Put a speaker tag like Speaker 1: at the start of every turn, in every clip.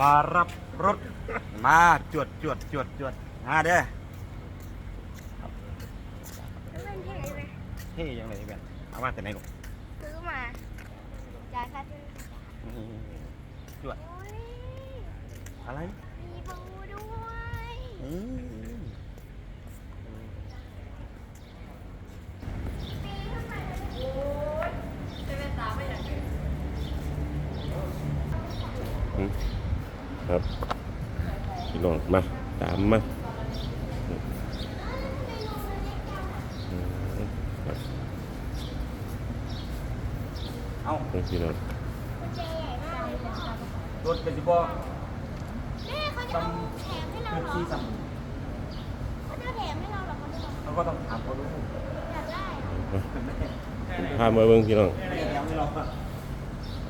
Speaker 1: มารับรถ มาจวดจวดจวดจวดมาเด้อ
Speaker 2: แล้วมันเท่ไหม
Speaker 1: เฮ้ยยังไงแบบเอามาแต่ไหนลูก
Speaker 2: ซื้อมาจ่ายค่าซื้อ
Speaker 1: นี่จวด
Speaker 2: โอ้ย
Speaker 1: อะไร
Speaker 2: มีบูด้วย
Speaker 1: อืม
Speaker 3: อืม ครับพี่น้องมาตามมาอืมครับ
Speaker 1: เอา
Speaker 3: พี่น้อง
Speaker 2: กุญแจใหญ่มากเลยค่ะ
Speaker 1: รถเป็นสิบอ
Speaker 2: แม่เขาจะเอาแถมให้เรา
Speaker 1: คือ
Speaker 2: เหรอ
Speaker 1: ที่สั่ง
Speaker 2: เขาจะแถมให้เราเหรอเขาจะบอก
Speaker 1: เขาก็ต้องถามเขาดู
Speaker 2: อยากได้
Speaker 3: พามาเบิ่งพี่น้อง
Speaker 1: ไม่ได้แถมให้เราอะ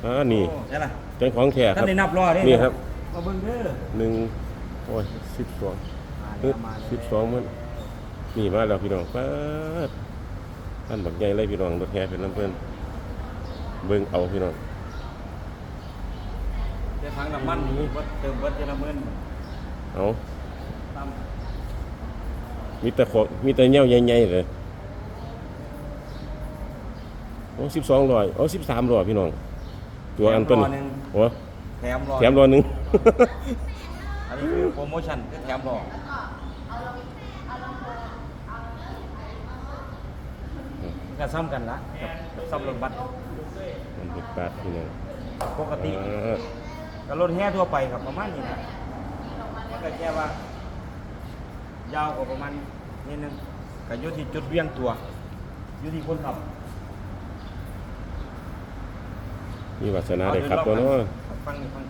Speaker 3: อ่านี่
Speaker 1: ใช่ล่ะ
Speaker 3: เจ้าของแท้ค
Speaker 1: ท่า
Speaker 3: รั
Speaker 1: น
Speaker 3: บ
Speaker 1: ได้นับรอด
Speaker 3: นี่ครับ
Speaker 1: มาเบิ่งเด้อ
Speaker 3: หนึ่งโอ้ยสิบสอง
Speaker 1: มา
Speaker 3: เอ้
Speaker 1: แล้
Speaker 3: ยว
Speaker 1: มาแล้ว
Speaker 3: สิบสองมันนี่มาแล้วพี่น้องป๊าดท่านบักใหญ่เลยพี่น้องรถแห่เป็นน้ำเพื่อนเบิ่งเอาพี่น้อง
Speaker 1: เดี๋ยวทางน้ำมันนี่วัดเติมวัดเจริญเมือน
Speaker 3: เอา
Speaker 1: ตาม
Speaker 3: มีแต่ของมีแต่เงี้ยวใหญ่ๆเลยโอ้สิบสองร้อยโอ้สิบสามร้อยพี่น้องตัวอันต้น
Speaker 1: แถมรอหนึ่ง
Speaker 3: โอ้
Speaker 1: แถมรอ
Speaker 3: แถมร้อยหนึ่ง
Speaker 1: อันนี้คือโปรโมชั่นคือแถมรอก็ซ้ำกันละกับกับซ้ำรถบัส
Speaker 3: มันเป็นแปดพี่น้อง
Speaker 1: ปกติ
Speaker 3: อ่า
Speaker 1: กับรถแห่ทั่วไปครับประมาณนี้นะมันก็แค่ว่า ยาวกว่าประมาณนิดนึงก็อยู่ที่จุดเวียงตัวอยู่ที่คนขับ
Speaker 3: มีวาสนาได้ครับตัวเนาะ
Speaker 1: ฟังนี่ฟัง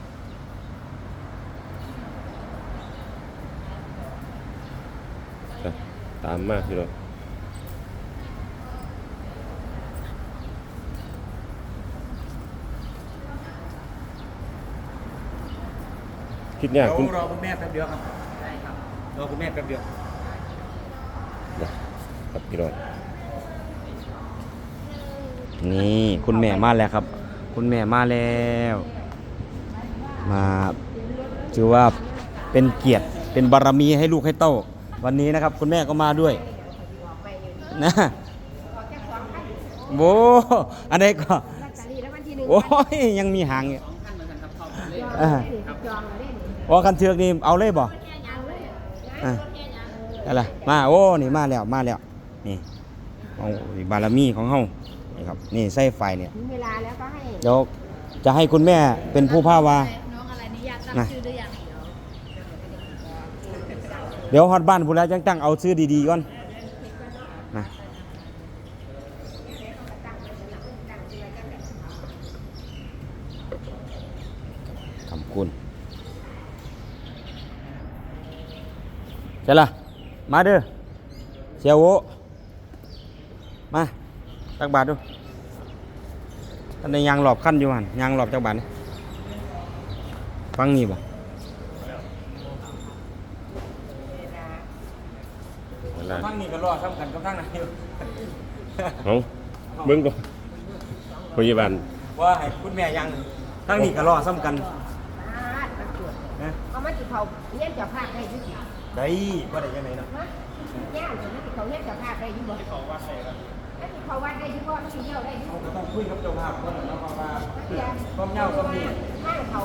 Speaker 3: อะ ตามมาพี่น้องคิดยาก
Speaker 1: เดี๋
Speaker 3: คุณ
Speaker 1: ยวรอคุณแม่แป๊บเดียวครับได้ครับรอคุณแม่แป๊บเดียว
Speaker 3: ครับพี่น้อง
Speaker 1: นี่คุณแม่มาแล้วครับ คุณแม่มาแล้ว มาถือว่าเป็นเกียรติเป็นบารมีให้ลูกให้เต้า วันนี้นะครับคุณแม่ก็มาด้วยนะโบอันนี้ก็
Speaker 4: ลอตเตอรี่แล้ววันที่หนึ่ง
Speaker 1: โอ้ยยังมีหางอยู่อ่า
Speaker 4: จองเลยนี่
Speaker 1: โอ้คันเชือกนี่เอาเลยบ่อ่าอะไรมาโอ้นี่มาแล้วมาแล้วนี่เอาบารมีของเฮานี่ครับนี่ใส่ไฟเนี่ย
Speaker 4: ถึงเวลาแล้วก็ให้
Speaker 1: เดี๋ยวจะให้คุณแม่เป็นผู้พาวา
Speaker 5: น้องอะไรนี่อยากตั้ง
Speaker 1: นะ
Speaker 5: ชื่อหรือยัง
Speaker 1: เดี๋ยวฮอดบ้านพูนแล้วจังตั้งเอาชื่อดีๆก่อนนะขอบคุณเจ้ล่ะมาเด้อเสียวโวมาตักบาทดูท่านในยางหลอบขั้นอยู่หันยางหลอบจักบาทนี่ฟังนี่บ่
Speaker 3: เวลา
Speaker 1: ทั้งนี้ก็ รอสำคัญกับทั้งนั้นอยู่
Speaker 3: เอาเบิ่งก่อนพยาบาล
Speaker 1: ว่าให้คุณแม่ยังทั้งนี้ก็รอสำคัญ
Speaker 4: บาทมันตรวจ
Speaker 1: นะ
Speaker 4: เอามาติเขาเลี้ยงเจ้าภาพได้อยุ่สิ
Speaker 1: ได้บ่ได้ยังไงเนาะ
Speaker 4: ฮะย่านถึงติเขาเลี้ยงเจ้าภาพได้อยุ่บ่ที่เขาวัดได้แล้วที่เขาวัดได้อยุ่บ่ที่เที่ยวได้อยุ่
Speaker 1: เราก็ต้องคุยกับเจ้าภาพก่อนเนาะเพราะว่า
Speaker 4: เดี๋ยว
Speaker 1: ความยาวความนี้
Speaker 4: ห้างเขา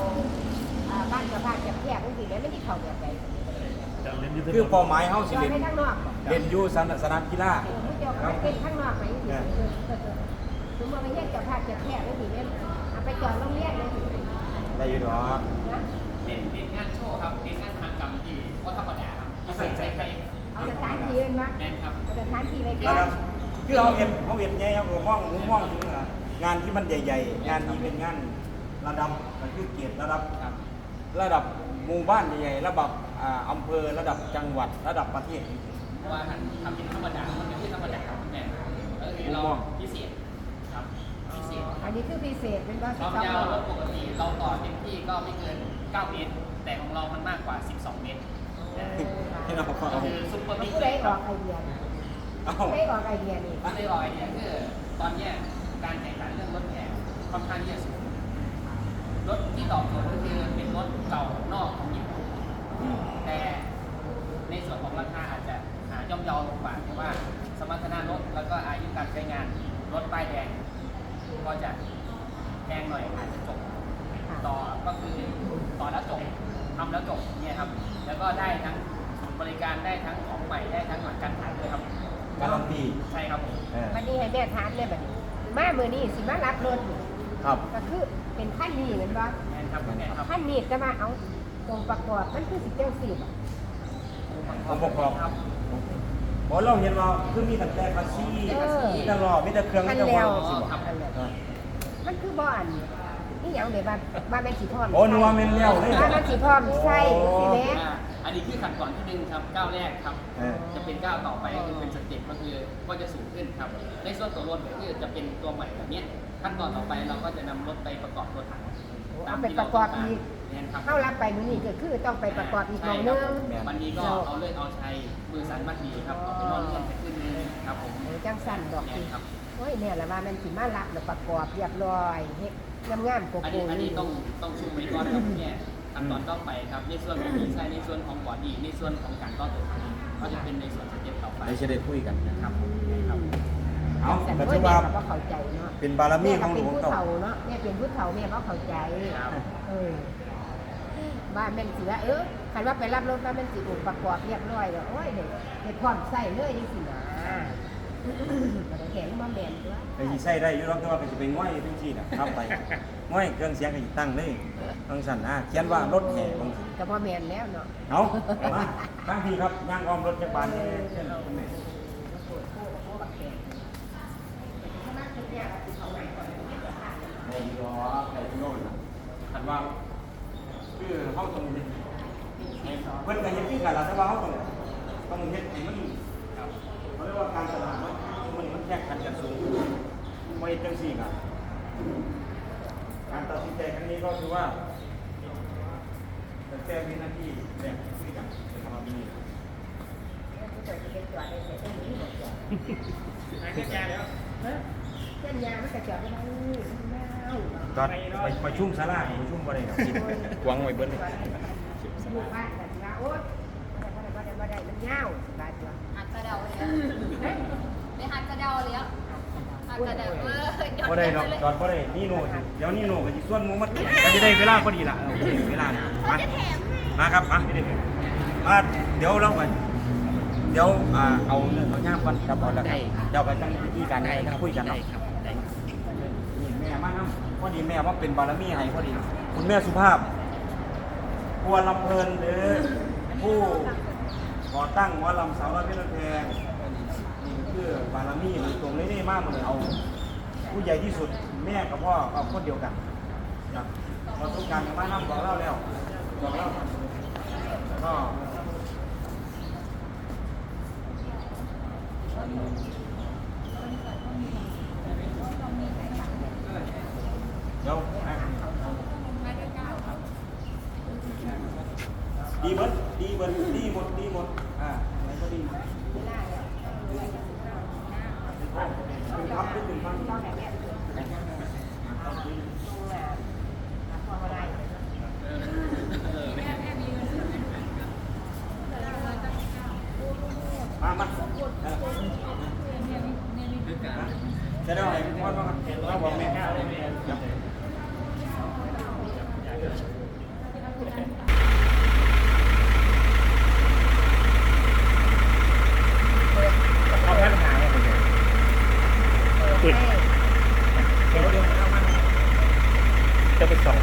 Speaker 4: อ่าบ้านเจ้าภาพจะแยกบางทีแล้วไม่ที่เขาแบบไหน
Speaker 1: คือเป้าหมายเฮาสิ
Speaker 4: จอ
Speaker 1: เล่
Speaker 4: ด
Speaker 1: น
Speaker 4: ให้ข้างนอกบ่
Speaker 1: เล่นอยู่สนามสนามกีฬา
Speaker 4: ผู้เจ้าภาพเป็นข้างนอกไหมสิสมมติว่าไม่ใช่เจ้าภาพจะแยกบางทีเนี่ยเอาไปจอดโรงเรียนเลยสิ
Speaker 1: ได้อยู่ดอก
Speaker 4: เอาสถานที่เป็นมั้ยเอาสถานที่ไปก่
Speaker 1: แล้
Speaker 4: อ
Speaker 1: วนก็คือเฮาเห็นเฮาเห็นไงเฮาก็มองมองถึงอะงานที่มันใหญ่ ๆ งานนี้เป็นงานระดับก็คือเกียรติระดับระดับหมู่บ้านใหญ่ๆระดับอ่าอำเภอระดับจังหวัดระดับประเทศ
Speaker 6: ว่ามันทำเป็นธรรมดา มันเป็นที่ธรรมดาครับแต่ก็คือเราพิเศษครับพิเศษ
Speaker 4: อันนี้คือพิเศษเป็นว่า
Speaker 6: ความยาวปกติเราต่อเต็มที่ก็ไม่เกิน 9 เมตร แต่ของเรามันมากกว่า 12 เมตร
Speaker 1: ให้เรา
Speaker 6: ก็คือซุปเปอร์พิเศ
Speaker 4: ก
Speaker 6: เลย
Speaker 4: ออกไอเดียไม่
Speaker 1: อ
Speaker 4: อกไอเดียนี่
Speaker 6: ไม่ออกไอเดียคือตอนนี้การแข่งขันเรื่องรถแข่งค่อนข้างที่จะสูงรถที่ตอบโจทย์ก็คือเป็นรถเก่านอกของญี่ปุ่นแต่ในส่วนของราคาอาจจะ ย่อมเยาลงกว่าแต่ว่าสมรรถนะรถแล้วก็อายุการใช้งานรถป้ายแดงก็จะแพงหน่อยอาจจะจบต่อก็คือต่อแล้วจบทำแล้วจบเนี่ยครับ แล้วก็ได้ทั้งบริการได้ทั้งของใหม่ได้ทั้งหลังการขายด้วยครับ
Speaker 1: การันตี
Speaker 6: ใช่ครับม
Speaker 4: วันนี้ให้แม่ทานเลยแบบนี้มาเมื่อนี้สิมารับรถ
Speaker 1: ครับ
Speaker 4: ก็คือเป็นขั้นนี้เหมือนบ่ขั้นนี้จะมาเอาองประกอบนั่นคือสิเจ้าสิบ
Speaker 1: องค์ประกอบ
Speaker 6: ครับ
Speaker 1: บอเราเห็นว่าคือมีตั้งแต่ภาษี
Speaker 4: เออ
Speaker 1: มีแต่รอมีแต่เครื่องมีแต่
Speaker 4: อันแล้ว
Speaker 1: วางสิบ่
Speaker 6: ครับ
Speaker 4: อันนั้นมันคือบ่อันนี่หยังเดี๋ยวบ้านบ้านแม่นสีพร้อม
Speaker 1: โอ้นัวเมนเลี้ยวเลย
Speaker 4: บ้านแม่นสีพร้อมใช่สิแม่
Speaker 6: อ่าอันนี้คือขั้นตอนที่หนึ่งครับก้าวแรกครับ
Speaker 1: เออ
Speaker 6: จะเป็นก้าวต่อไปก็คือเป็นสเต็ปก็คือก็จะสูงขึ้นครับ ในส่วนตัวรถก็คือจะเป็นตัวใหม่แบบเนี้ยขั้นตอนต่อไปเราก็จะนำรถไปประกอบตัวถัง
Speaker 4: เอาไปประกอบอีก
Speaker 6: เนี่ยครับ
Speaker 4: เข้ารับไปมื้อนี้ก็คือต้องไปประกอบอีกหน่อย
Speaker 6: ใช่
Speaker 4: นึ
Speaker 6: ครับ
Speaker 4: ง
Speaker 6: วันนี้ก็เอาเลิกเอาชัยมือสันมัดดีครับเอาไปนอนเลื่อนไปขึ้นนึงครับผม
Speaker 4: โอ้จังสั่นดอก
Speaker 6: เนี่
Speaker 4: สิ
Speaker 6: ยครับ
Speaker 4: โอ้ยเนี่ยละว่ามันสิมารับแล้วประกอบเรียบร้อยเฮ็ดงามๆโก
Speaker 6: อัน
Speaker 4: โก้
Speaker 6: นี้อันนี้ต้องต้องชูไว้ก่อนครับเนี่ยขั้นตอนต่อไปครับ ในส่วนของดีไซน์ในส่วนของบอดี้ในส่วนของการต่อตัวถังก็จะเป็นในส่วนสเต็ปต่อไป
Speaker 1: ไม่ใช่ได้คุยกันนะ
Speaker 6: ครับผมครับ
Speaker 1: เอา
Speaker 4: แต่
Speaker 1: ก็
Speaker 4: โอ้
Speaker 1: ถื
Speaker 4: ย
Speaker 1: อ
Speaker 4: แม่
Speaker 1: ว่า
Speaker 4: ก็บ่เข้าใจเนาะ
Speaker 1: เป็นบารมีของหล
Speaker 4: แม่
Speaker 1: วง
Speaker 4: ก็เป็นผู้
Speaker 1: เต่า
Speaker 4: เฒ่าเนาะแม่เป็นผู้เฒ่าแม่บ่เข้าใจ
Speaker 6: ครับ
Speaker 4: เออ บ้านแม่นสิว่าเออคันว่าไปรับรถบ้านแม่นสิอุปประกอบเรียบร้อยแล้วโอ้ยเด็กเด็กพร้อมใส่เลยจังซี่นะบ่ได้เห็นบ่แม่นตัว
Speaker 1: ก็สิใช้ได้อยู่หรอกแต่ว่าก็สิไปง่อยจังซี่น่ะครับไปง่อยเครื่องเสียงก็สิตั้งเลยตั้งสั่นนะเขียนว่ารถแห่บางที
Speaker 4: ก็บ่แม่นแล้วเนาะ
Speaker 1: เอามาบางทีครับย่างอ้อมรถจักรบาลนี่เช่นคุณแม่โอ้ยรอไอ้โน่นน่ะคันว่าคือ เฮาต้องเพิ่อนก็เฮ็ดคือกันล่ะแต่ว่าเฮาต้องต้องเฮ็ดให้มันเขาเรียกว่าการตลาดมันมันมันแข่งขันกันสูงบ่จังซี่ก็การตัดสินใจครั้งนี้ก็คือว่าแต่แจ้งวินาที่แรกคุยกันจะทำมาบีนี่
Speaker 4: ผู้เฒ่าสิไปจอดได้เสร็จต้องมีบ่จอด
Speaker 6: ขึ้นยาแล้ว
Speaker 4: ฮะเส้นยางมันก็จอดไม่ได้แล้ว
Speaker 1: ตอนไปประชุมศาลาประชุมบ่ได้ดอกกินกวางไว้เบิ้ลเลย
Speaker 4: สมุกบ้านกันว่าโอ๊ยบ่ได้บ่ได้บ่ได้มันยาวบาดตัว
Speaker 2: หัดกระเดาเลยไม่หัดกระเดาเลยหัดกระเดาเออ
Speaker 1: บ่ได้ดอกจอดบ่ได้นี่โน่เดี๋ยวนี่โน่ก็สิส่วนหมูมัดก็จะได้เวลาพอดีล่ะโอเคเวลานะมา
Speaker 2: จะแถมให้
Speaker 1: มาครับมามาเดี๋ยวเราไปเดี๋ยวอ่าเอาเรื่องเอาย่ามก่อนครับเอาแล้วครับเดี๋ยวไปตั้งวิธีการให้คุยกันเนาะ นี่แม่มานํพอดีแม่ว่าเป็นบารมีให้พอดี คุณแม่สุภาพครัวลำเพลินหรือผู้ก่อตั้งหมอลำสาวน้อยเพชรแพงนี่คือบารมีมันตรงนี้นี่มากเลยเอา ผู้ใหญ่ที่สุดแม่กับพ่อเอาคนเดียวกันครับเราต้องการมานํบอกเล่าแล้วบอกเล่าแล้วก็เดี๋ยวอะดีเบิดดีเบิดดีหมดดีหมดอ่าอะไรก็ดีหมดเป็นครับเป็นครับมามาเออ จะได้อะไรพ่อต้องเราบอกแม่เดี๋ยวเอาแผ่นหาเดี๋ยผมจะจะไปส่อง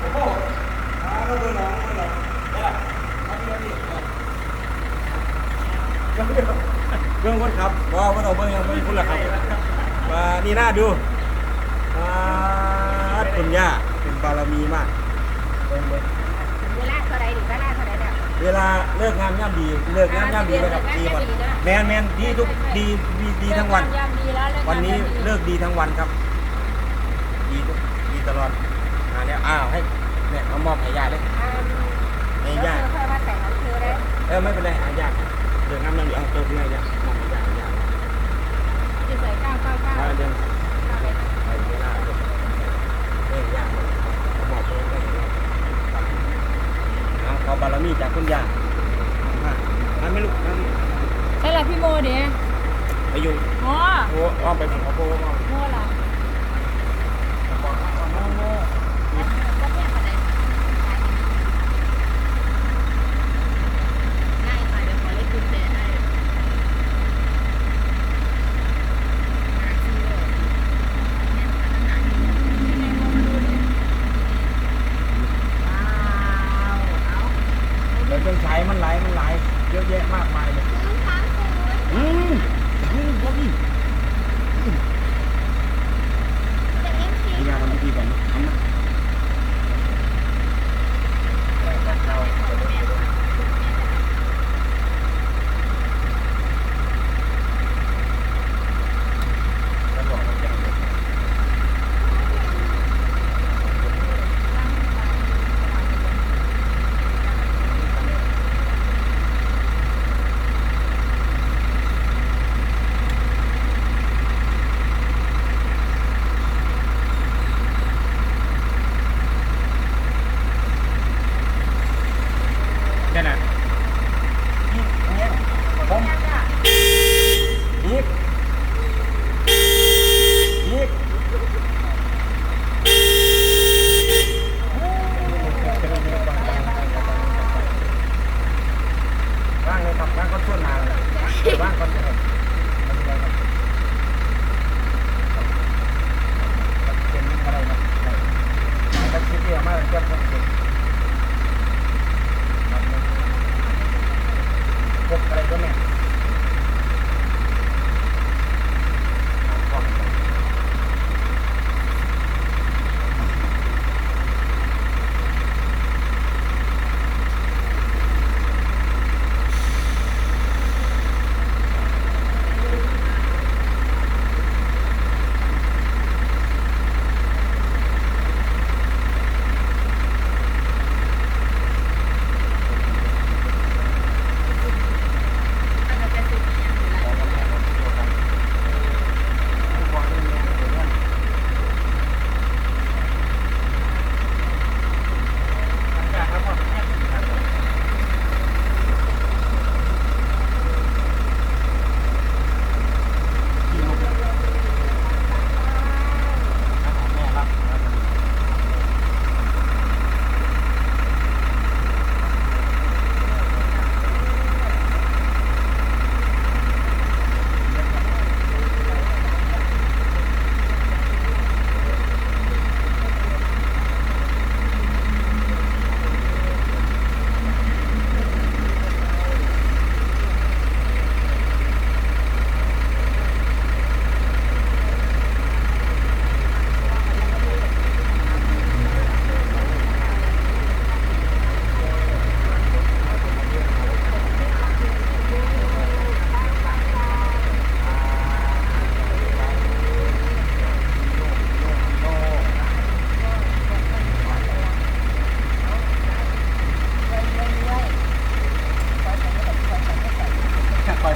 Speaker 1: โอ้โหมาก็เบอร์น้องเบอร์น้องเนี่ยมาที่นี่เรื่องคนขับว่าว่าเราเบิ่งยังไม่พูดละครับมานี่น่าดูมา คุณย่าเป็นบารมีมากเบิ่งเบิ่ง
Speaker 4: เวลาเท่าใดนี่เวลาเท่าใดแล้ว
Speaker 1: เวลาเลิกงานย่ำดีเลิกงานย่ำดีระดับดีหมดแมนแมนดีทุกดีดีดีทั้งวัน
Speaker 2: ยามดีแล้วเลิก
Speaker 1: วันนี้เลิกดีทั้งวันครับ ดีทุกดีตลอดอ่าเนี่ยอ้าวให้เนี่ยเอามอบให้ญาติเลย
Speaker 4: อ่า
Speaker 1: ให้
Speaker 4: แล้ว
Speaker 1: ญาติ
Speaker 4: เธอค่อยมาแต่งของเธอได้
Speaker 1: เออไม่เป็นไรหาญาติเลิกงานย่ำดีเอาตัวที่ไหนญาติมอบให้ญาติให้ญา ไปอยู่
Speaker 2: โอ้ โอ้
Speaker 1: อ้อมไป
Speaker 2: สิงคโป
Speaker 1: ร์ đây nè.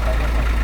Speaker 1: falta, ya falta.